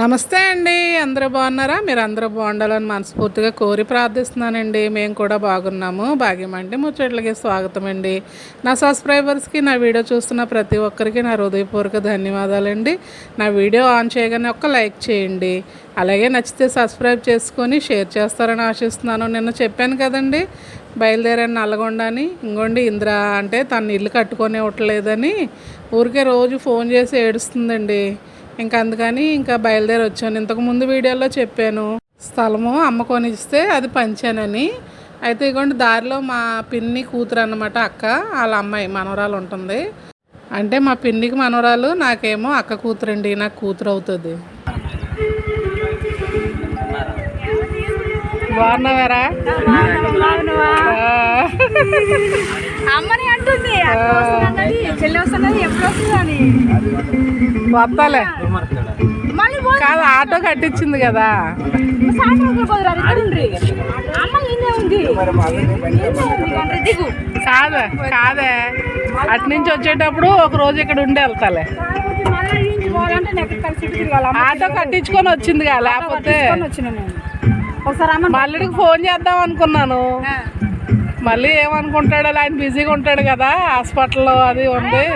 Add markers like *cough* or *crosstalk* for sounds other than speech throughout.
నమస్తే అండి. అందరూ బాగున్నారా? మీరు అందరూ బాగుండాలని మనస్ఫూర్తిగా కోరి ప్రార్థిస్తున్నానండి. మేము కూడా బాగున్నాము. భాగ్యమంటే ముచ్చట్లకి స్వాగతం అండి నా సబ్స్క్రైబర్స్కి నా వీడియో చూస్తున్న ప్రతి ఒక్కరికి నా హృదయపూర్వక ధన్యవాదాలండి. నా వీడియో ఆన్ చేయగానే ఒక్క లైక్ చేయండి. అలాగే నచ్చితే సబ్స్క్రైబ్ చేసుకొని షేర్ చేస్తారని ఆశిస్తున్నాను. నిన్న చెప్పాను కదండి బయలుదేరాను నల్గొండని. ఇంకోండి ఇంద్ర అంటే తను ఇల్లు కట్టుకొని ఇవ్వట్లేదని ఊరికే రోజు ఫోన్ చేసి ఏడుస్తుందండి. ఇంకా అందుకని ఇంకా బయలుదేరి వచ్చాను. ఇంతకు ముందు వీడియోలో చెప్పాను స్థలము అమ్మ కొనిస్తే అది పంచానని. అయితే ఇగోండి దారిలో మా పిన్ని కూతురు అన్నమాట అక్క వాళ్ళ అమ్మాయి మనవరాలు ఉంటుంది. అంటే మా పిన్నికి మనవరాలు నాకేమో అక్క కూతురండి నాకు కూతురు అవుతుంది. బాగున్నావారా? అమ్మని అంటుంది అక్క వస్తుందన్నది, చెల్లి వస్తున్నది ఎప్పుడు వస్తుందని వస్తాలే. మళ్ళీ పో- కాదు ఆటో కట్టించింది కదా. కాదే కాదే. అటు నుంచి వచ్చేటప్పుడు ఒక రోజు ఇక్కడ ఉండి వెళ్తాలే. మళ్ళీ ఆటో కట్టించుకొని వచ్చిందిగా లేకపోతే ఒకసారి మల్లుడికి ఫోన్ చేద్దాం అనుకున్నాను. మళ్ళీ ఏమనుకుంటాడో ఆయన బిజీగా ఉంటాడు కదా హాస్పిటల్లో అది ఉంది.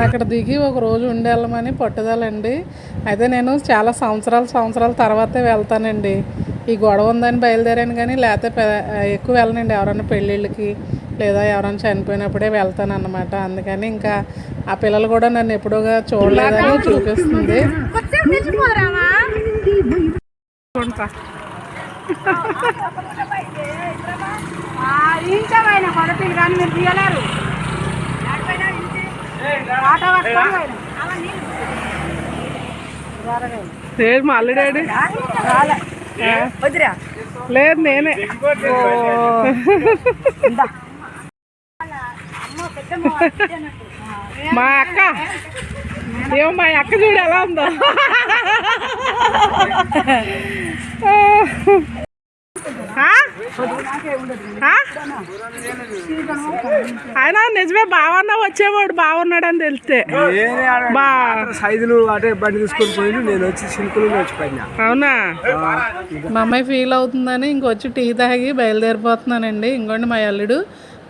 అక్కడ దిగి ఒక రోజు ఉండి వెళ్ళమని పట్టుదలండి. అయితే నేను చాలా సంవత్సరాల సంవత్సరాల తర్వాతే వెళ్తానండి. ఈ గొడవ ఉందని బయలుదేరాను కానీ లేకపోతే పె- ఎక్కువ వెళ్ళనండి. ఎవరైనా పెళ్ళిళ్ళకి లేదా ఎవరైనా చనిపోయినప్పుడే వెళ్తాను అనమాట అందుకని ఇంకా ఆ పిల్లలు కూడా నన్ను ఎప్పుడోగా చూడలేదని చూపిస్తుంది. అమ్మా. ఆ, ఇంచమైన కొడతీలు కానీ మీరు తీయలేరు. ఆటో. లేదు మా. వద్దురా. లేదు నేనే. మా అక్క. ఏమో మా అక్క చూడు ఎలా ఉందో? ఆయన నిజమే బావన్నా వచ్చేవాడు బాగున్నాడని తెలిస్తే. బా. సైజులు అటే బండి తీసుకొని పోయి నేను వచ్చి సిల్కులు అవునా? మా అమ్మాయి ఫీల్ అవుతుందని ఇంకొచ్చి టీ తాగి బయలుదేరిపోతున్నానండి. ఇంకోండి మా అల్లుడు.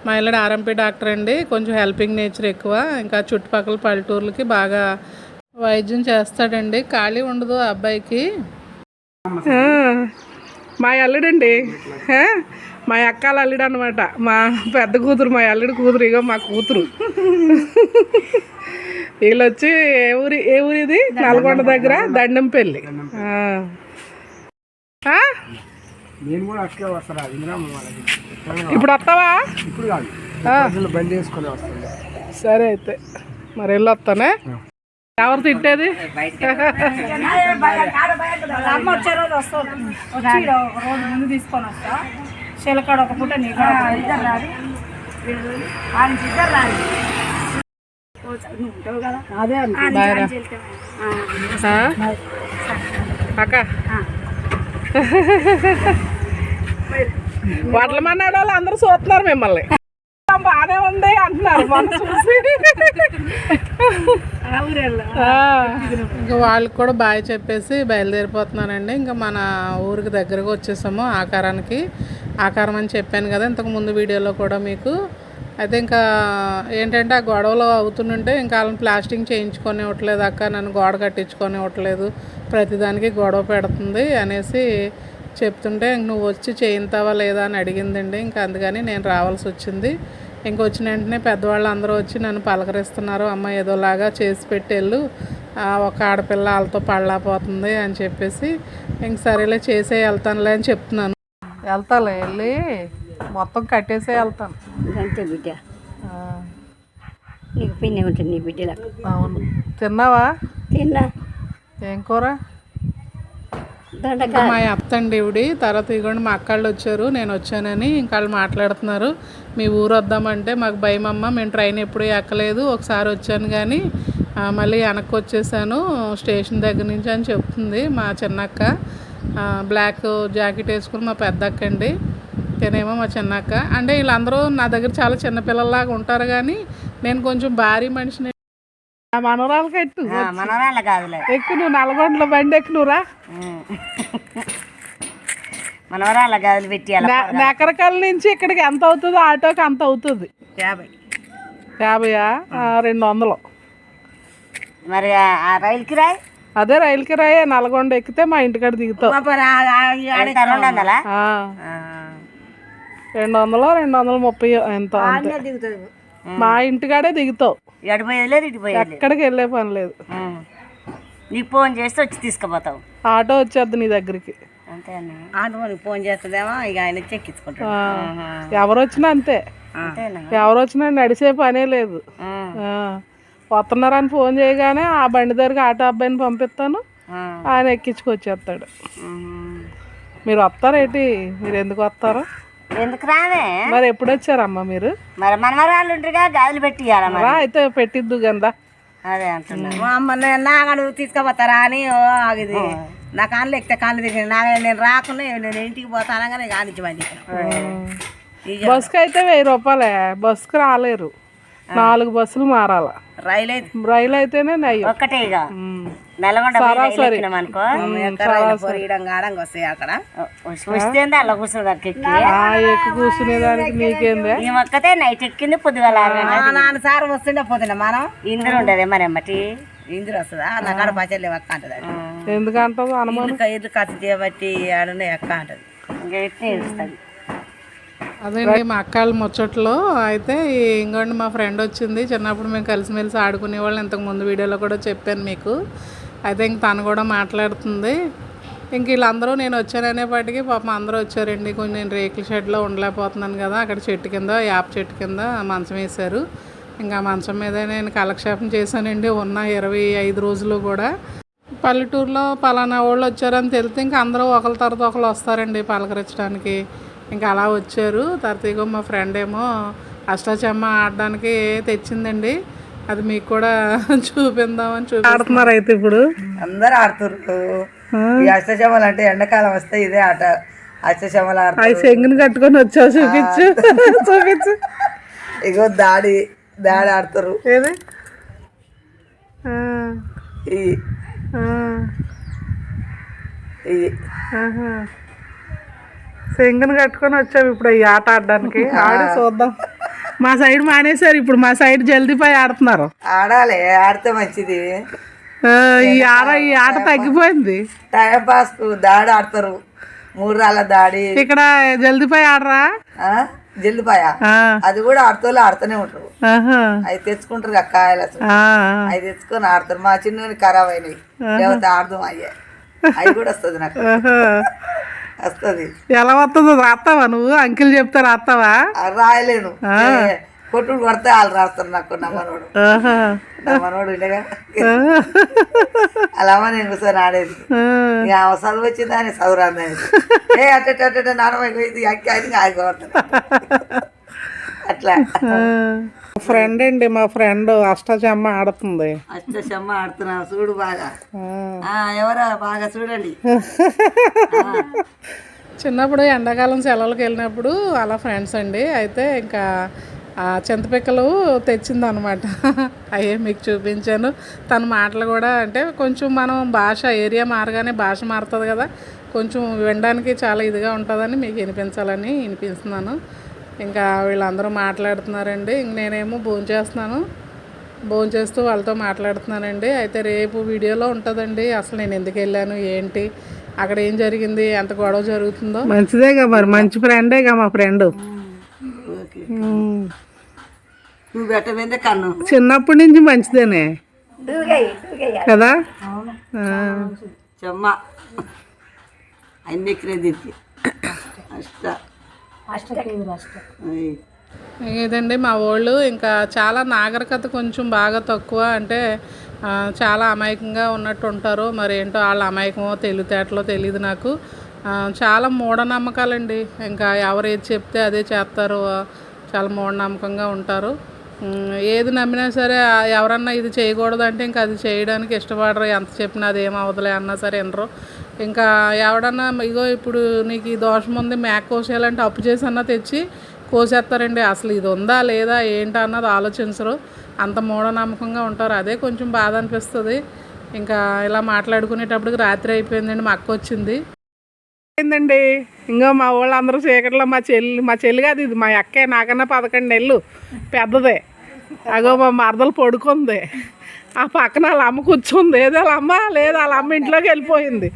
మా అల్లుడు ఆర్ఎంపీ డాక్టర్ అండి. కొంచెం హెల్పింగ్ నేచర్ ఎక్కువ. ఇంకా చుట్టుపక్కల పల్లెటూర్లకి బాగా వైద్యం చేస్తాడండి. ఖాళీ ఉండదు ఆ అబ్బాయికి. మా అల్లుడండి. మా అక్కల అల్లుడు అనమాట మా పెద్ద కూతురు మా అల్లుడు కూతురు ఇగో మా కూతురు. వీళ్ళు వచ్చి ఏ ఊరి ఏ ఊరిది? నల్గొండ దగ్గర దండంపల్లి. నేను కూడా అట్లే వస్తారా ఇందిరా వాళ్ళకి? ఇప్పుడు వస్తావా? ఇప్పుడు కాదు. ఆ, అసలు బండి వేసుకొని వస్తుంది సరే అయితే. మరి వెళ్ళి వస్తానే ఎవరు తిట్టేది? వాళ్ళ అమ్మ వచ్చే రోజు వస్తావు. వచ్చి ఈడ ఒక రోజు ముందు తీసుకొని వస్తా చిలకడ ఒక పూట నీకు ఇద్దరు రాదు. ఆయన ఇద్దరు రాదు. ఉంటావు కదా అదే బాయ్రా. ఆ? అక్క *laughs* వడ్ల మన్నాడు వాళ్ళు అందరూ చూస్తున్నారు మిమ్మల్ని. బాగానే ఉంది అంటున్నారు మన చూసి. ఆ, ఇంకా వాళ్ళకి కూడా బాయ్ చెప్పేసి బయలుదేరిపోతున్నానండి ఇంకా మన ఊరికి దగ్గరకు వచ్చేసాము ఆకారానికి. ఆకారం అని చెప్పాను కదా ఇంతకు ముందు వీడియోలో కూడా మీకు. అయితే ఇంకా ఏంటంటే ఆ గొడవలు అవుతుంటే ఇంకా వాళ్ళని ప్లాస్టింగ్ చేయించుకొని ఇవ్వట్లేదు అక్క నన్ను గోడ కట్టించుకొని ఇవ్వట్లేదు ప్రతిదానికి గొడవ పెడుతుంది అనేసి చెప్తుంటే ఇంక నువ్వు వచ్చి చేయింతావా లేదా అని అడిగిందండి. ఇంకా అందుకని నేను రావాల్సి వచ్చింది. ఇంక వచ్చిన వెంటనే పెద్దవాళ్ళు అందరూ వచ్చి నన్ను పలకరిస్తున్నారు. అమ్మ ఏదోలాగా చేసి పెట్టేళ్ళు. ఆ, ఒక ఆడపిల్ల వాళ్ళతో పడలేకపోతుంది అని చెప్పేసి ఇంక సరేలే చేసే వెళ్తానులే అని చెప్తున్నాను. వెళ్తాలే వెళ్ళి మొత్తం కట్టేసే వెళ్తాను. అంతే బిడ్డ. నీకు పిన్ని ఉంటుంది నీ బిడ్డల అవును. తిన్నావా? తిన్నా. ఏం కూర? మా అత్తండి దేవుడి తర్వాత ఇదిగోండి మా అక్కళ్ళు వచ్చారు నేను వచ్చానని ఇంకా వాళ్ళు మాట్లాడుతున్నారు. మీ ఊరు వద్దామంటే మాకు భయం అమ్మ మేము ట్రైన్ ఎప్పుడు ఎక్కలేదు ఒకసారి వచ్చాను కానీ మళ్ళీ వెనక్కి వచ్చేసాను స్టేషన్ దగ్గర నుంచి అని చెప్తుంది మా చిన్నక్క. బ్లాక్ జాకెట్ వేసుకుని మా పెద్దక్క అండి తినేమో మా చిన్నక్క. అంటే వీళ్ళందరూ నా దగ్గర చాలా చిన్నపిల్లలాగా ఉంటారు కానీ నేను కొంచెం భారీ మనిషిని ఆ మనవరాలకి ఎట్టు మనవరాళ్ళ కాదులే. ఎక్కువ నువ్వు నల్గొండలో బండి ఎక్కు నువ్వురా మనవరాళ్ళ గాజులు పెట్టి నేకరకల్ నుంచి ఇక్కడికి ఎంత అవుతుందో ఆటోకి అంత అవుతుంది. యాభై. యాభైయా? ఆ, రెండు వందలు మరి ఆ- రైలు కిరాయి అదే రైలు కిరాయి నల్గొండ ఎక్కితే మా ఇంటికాడ దిగుతావు రెండు వందలా ఆ, రెండు వందలు ముప్పై ఎంత దిగుతుంది మా ఇంటికాడే దిగుతావు. ఎక్కడికి వెళ్ళే పని లేదు. నీకు ఫోన్ చేస్తే వచ్చి తీసుకుపోతావు. ఆటో వచ్చేద్ది నీ దగ్గరికి. అంతేనా ఆటోకి ఫోన్ చేస్తుందేమో ఇక ఆయన చెక్కించుకుంటాడు ఆ, ఎవరు వచ్చినా అంతే. అంతేనా? ఎవరు వచ్చినా నడిచే పనే లేదు. వస్తున్నారని ఫోన్ చేయగానే ఆ బండి దగ్గరికి ఆటో అబ్బాయిని పంపిస్తాను. ఆయన ఎక్కించుకొచ్చేస్తాడు. మీరు వస్తారేంటి? మీరు ఎందుకు వస్తారు? ఎందుకు రావే మరి ఎప్పుడు వచ్చారమ్మా మీరు? మరి మనవరాళ్ళు ఉంటారుగా గాజులు పెట్టి రా అయితే పెట్టిద్దు గందా. అదే అంటున్నా. మా అమ్మ నాగడు తీసుకుపోతారా అని ఓ ఆగిది. నా కాళ్ళు ఎక్కితే కాళ్ళు తిరిగి నా నేను రాకుండా నేను ఇంటికి పోతానగానే కానిచ్చి మంది బస్కి అయితే వెయ్యి రూపాయలే. బస్కి రాలేరు. నాలుగు బస్సులు మారాల. రైలు అయితే రైలు అయితేనే నయ్యం ఒక్కటే వస్తే అలా కూర్చుని దానికి ఎక్కి? కూర్చునేదానికి నీకేందే ఈ నైట్ ఎక్కింది పొద్దుగాల వస్తుండే పోతుండే మనం. ఇందరు ఉండదే మరి ఇందిర వస్తుందా? నా కాడ పచ్చళ్ళు ఎక్క అంటది ఇల్లు ఖర్చు చేయబట్టి ఆడనే అదేండి మా అక్కల ముచ్చట్లో అయితే ఈ ఇంకోండి మా ఫ్రెండ్ వచ్చింది. చిన్నప్పుడు మేము కలిసిమెలిసి ఆడుకునే వాళ్ళు. ఇంతకు ముందు వీడియోలో కూడా చెప్పాను మీకు. అయితే ఇంక తను కూడా మాట్లాడుతుంది. ఇంక వీళ్ళందరూ నేను వచ్చాననేపాటికి పాపం అందరూ వచ్చారండి. కొంచెం నేను రేకుల షెడ్లో ఉండలేకపోతున్నాను కదా అక్కడ చెట్టు కింద యాప్ చెట్టు కింద మంచం వేశారు. ఇంకా మంచం మీద నేను కాలక్షేపం చేశానండి ఉన్న ఇరవై ఐదు రోజులు కూడా. పల్లెటూరులో పలానా వాళ్ళు వచ్చారని తెలితే ఇంకా అందరూ ఒకరి తర్వాత ఒకరు వస్తారండి పలకరించడానికి. ఇంకా అలా వచ్చారు. తర్వాత మా ఫ్రెండ్ ఏమో అష్టాచమ్మ ఆడడానికి తెచ్చిందండి. అది మీకు కూడా *laughs* చూపిందామని చూపి ఆడుతున్నారు అయితే ఇప్పుడు? అందరు ఆడుతుర్రు. ఈ అష్టచమలు అంటే ఎండాకాలం వస్తే ఇదే ఆట. అష్టచమలు ఆడుతారు. అవి శంగుని కట్టుకొని వచ్చావు చూపించు. *laughs* చూపించు. ఇగో దాడి దాడి ఆడుతారు ఏది? ఆ, ఈ. ఆ, ఈ. ఆహా. శంగుని కట్టుకొని వచ్చావు ఇప్పుడు ఈ ఆట ఆడడానికి. ఆడి చూద్దాం. మా సైడ్ మానేశారు ఇప్పుడు మా సైడ్ జల్దీపై ఆడుతున్నారు. ఆడాలి ఆడితే మంచిది. ఈ ఆట ఈ ఆట తగ్గిపోయింది. టైం పాస్ దాడి ఆడతారు. మూడు రాళ్ళ దాడి. ఇక్కడ జల్దీపై ఆడరా? ఆ? జిల్లుపాయ అది కూడా ఆడుతూ ఆడుతూనే ఉంటారు. అవి తెచ్చుకుంటారు కదా కాయలు అవి తెచ్చుకొని ఆడతారు. మా చిన్న ఖరాబ్ అయినాయి. లేకపోతే ఆడదాం అయ్యే. అవి కూడా వస్తుంది నాకు. వస్తుంది. ఎలా వస్తుందో రాస్తావా నువ్వు? అంకిల్ చెప్తే రాస్తావా? రాయలేను. కొట్టుడు కొడితే వాళ్ళు రాస్తారు నాకు నా మనోడు. నా మనోడు ఉండగా అలా నేను కూర్చొని ఆడేది. ఇక ఆమె చదువు వచ్చింది అని చదువు ఏ అట్ట అట్ట నాన్నమైపోయింది అక్కి అని ఆగిపోతుంది అట్లా. ఫ్రెండ్ అండి మా ఫ్రెండ్ అష్టాచమ్మ ఆడుతుంది. అష్టశమ్మ ఆడుతున్నా చూడు బాగా. ఎవరో? బాగా చూడండి. చిన్నప్పుడు ఎండాకాలం సెలవులకు వెళ్ళినప్పుడు అలా ఫ్రెండ్స్ అండి. అయితే ఇంకా ఆ చింతపిక్కలు తెచ్చింది అనమాట అయ్యే మీకు చూపించాను. తన మాటలు కూడా అంటే కొంచెం మనం భాష ఏరియా మారగానే భాష మారుతుంది కదా. కొంచెం వినడానికి చాలా ఇదిగా ఉంటుందని మీకు వినిపించాలని వినిపిస్తున్నాను. ఇంకా వీళ్ళందరూ మాట్లాడుతున్నారండి. ఇంక నేనేమో భోజనం చేస్తున్నాను. భోజనం చేస్తూ వాళ్ళతో మాట్లాడుతున్నానండి. అయితే రేపు వీడియోలో ఉంటుందండి. అసలు నేను ఎందుకు వెళ్ళాను? ఏంటి? అక్కడ ఏం జరిగింది? ఎంత గొడవ జరుగుతుందో? మంచిదేగా మరి. మంచి ఫ్రెండేగా మా ఫ్రెండ్ నువ్వు పెట్టమైందే కన్ను. చిన్నప్పటి నుంచి మంచిదేనే. కదా. చెమ్మ. అన్ని దీనికి అష్ట. ఇదండి మా వాళ్ళు ఇంకా చాలా నాగరికత కొంచెం బాగా తక్కువ అంటే చాలా అమాయకంగా ఉన్నట్టు ఉంటారు. మరి ఏంటో వాళ్ళ అమాయకమో తెలివితేటలో తెలియదు నాకు. చాలా మూఢనమ్మకాలండి. ఇంకా ఎవరు ఏది చెప్తే అదే చేస్తారు. చాలా మూఢనమ్మకంగా ఉంటారు. ఏది నమ్మినా సరే ఎవరన్నా ఇది చేయకూడదు అంటే ఇంకా అది చేయడానికి ఇష్టపడరు. ఎంత చెప్పినా అది ఏమవుతులే అన్నా సరే వినరు. ఇంకా ఎవడన్నా ఇగో ఇప్పుడు నీకు ఈ దోషం ఉంది మేక కోసేయాలంటే అప్పు చేసి అన్నా తెచ్చి కోసేస్తారండి. అసలు ఇది ఉందా లేదా ఏంటా అన్నది ఆలోచించరు. అంత మూఢనమ్మకంగా ఉంటారు. అదే కొంచెం బాధ అనిపిస్తుంది. ఇంకా ఇలా మాట్లాడుకునేటప్పటికి రాత్రి అయిపోయిందండి మా అక్క వచ్చింది. ఏందండి? ఇంకా మా వాళ్ళందరూ చీకట్లో మా చెల్లి మా చెల్లి కాదు ఇది మా అక్కే నాకన్నా పదకొండు నెలలు పెద్దదే. అగో మా మరదలు పడుకుంది. ఆ పక్కన వాళ్ళ అమ్మ కూర్చుంది. ఏదో వాళ్ళ అమ్మ? లేదు వాళ్ళ అమ్మ ఇంట్లోకి వెళ్ళిపోయింది.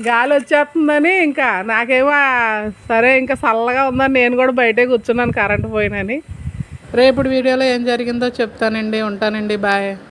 గాలి వచ్చేస్తుందని ఇంకా నాకేమో సరే ఇంకా చల్లగా ఉందని నేను కూడా బయటే కూర్చున్నాను కరెంటు పోయినని. రేపటి వీడియోలో ఏం జరిగిందో చెప్తానండి. ఉంటానండి. బాయ్.